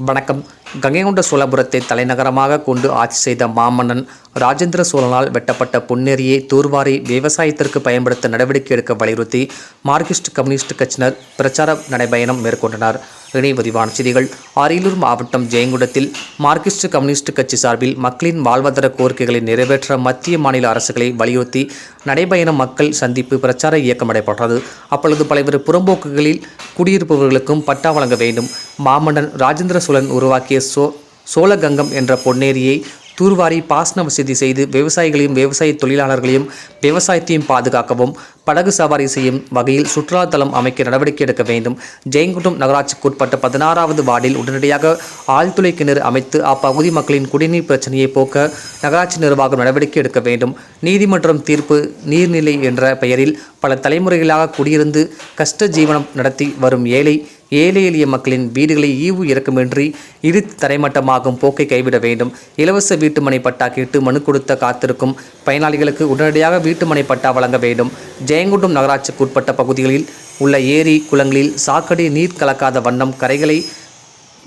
வணக்கம். கங்கைகொண்ட சோழபுரத்தை தலைநகரமாக கொண்டு ஆட்சி செய்த மாமன்னன் ராஜேந்திர சோழனால் வெட்டப்பட்ட பொன்னேரியை தூர்வாரி விவசாயத்திற்கு பயன்படுத்த நடவடிக்கை எடுக்க வலியுறுத்தி மார்க்சிஸ்ட் கம்யூனிஸ்ட் கட்சியினர் பிரச்சார நடைபயணம் மேற்கொண்டனர். இணை விரிவான செய்திகள். அரியலூர் மாவட்டம் ஜெயங்குடத்தில் மார்க்சிஸ்ட் கம்யூனிஸ்ட் கட்சி சார்பில் மக்களின் வாழ்வாதார கோரிக்கைகளை நிறைவேற்ற மத்திய மாநில அரசுகளை வலியுறுத்தி நடைபயணம் மக்கள் சந்திப்பு பிரச்சார இயக்கம் நடைபெற்றது. அப்பொழுது பல்வேறு புறம்போக்குகளில் குடியிருப்பவர்களுக்கும் பட்டா வழங்க வேண்டும். மாமன்னன் ராஜேந்திர சோழன் உருவாக்கிய சோ சோழகங்கம் என்ற பொன்னேரியை தூர்வாரி பாசன வசதி செய்து விவசாயிகளையும் விவசாய தொழிலாளர்களையும் விவசாயத்தையும் பாதுகாக்கவும் படகு சவாரி செய்யும் வகையில் சுற்றுலாத்தலம் அமைக்க நடவடிக்கை எடுக்க வேண்டும். ஜெயங்குண்டம் நகராட்சிக்குட்பட்ட பதினாறாவது வார்டில் உடனடியாக ஆழ்துளை கிணறு அமைத்து அப்பகுதி மக்களின் குடிநீர் பிரச்சனையை போக்க நகராட்சி நிர்வாகம் நடவடிக்கை எடுக்க வேண்டும். நீதிமன்றம் தீர்ப்பு நீர்நிலை என்ற பெயரில் பல தலைமுறைகளாக குடியிருந்து கஷ்ட ஜீவனம் நடத்தி வரும் ஏழை ஏழை எளிய மக்களின் வீடுகளை ஈவு இறக்கமின்றி இடித்து தரைமட்டமாகும் போக்கை கைவிட வேண்டும். இலவச வீட்டுமனை பட்டா கேட்டு மனு கொடுத்த காத்திருக்கும் பயனாளிகளுக்கு உடனடியாக வீட்டுமனை பட்டா வழங்க வேண்டும். ஜெயங்குண்டம் நகராட்சிக்கு உட்பட்ட பகுதிகளில் உள்ள ஏரி குளங்களில் சாக்கடை நீர் கலக்காத வண்ணம் கரைகளை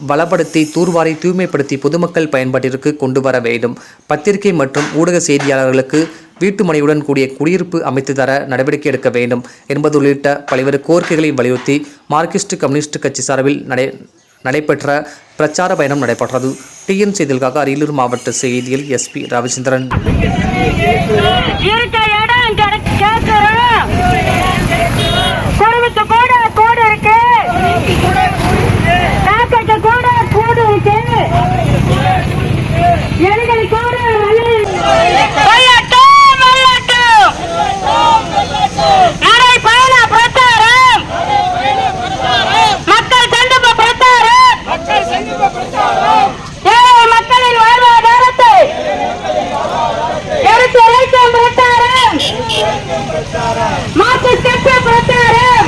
வளப்படுத்தி தூர்வாரி தூய்மைப்படுத்தி பொதுமக்கள் பயன்பாட்டிற்கு கொண்டு வர வேண்டும். பத்திரிகை மற்றும் ஊடக செய்தியாளர்களுக்கு வீட்டுமனையுடன் கூடிய குடியிருப்பு அமைத்து தர நடவடிக்கை எடுக்க வேண்டும் என்பது உள்ளிட்ட பல்வேறு கோரிக்கைகளை வலியுறுத்தி மார்க்சிஸ்ட் கம்யூனிஸ்ட் கட்சி சார்பில் நடை நடைபெற்ற பிரச்சார பயணம் நடைபெற்றது. டிஎன் செய்திகளுக்காக அரியலூர் மாவட்ட செய்தியில் எஸ்பி ரவிச்சந்திரன். மாற்று கட்சி பிரச்சாரம்.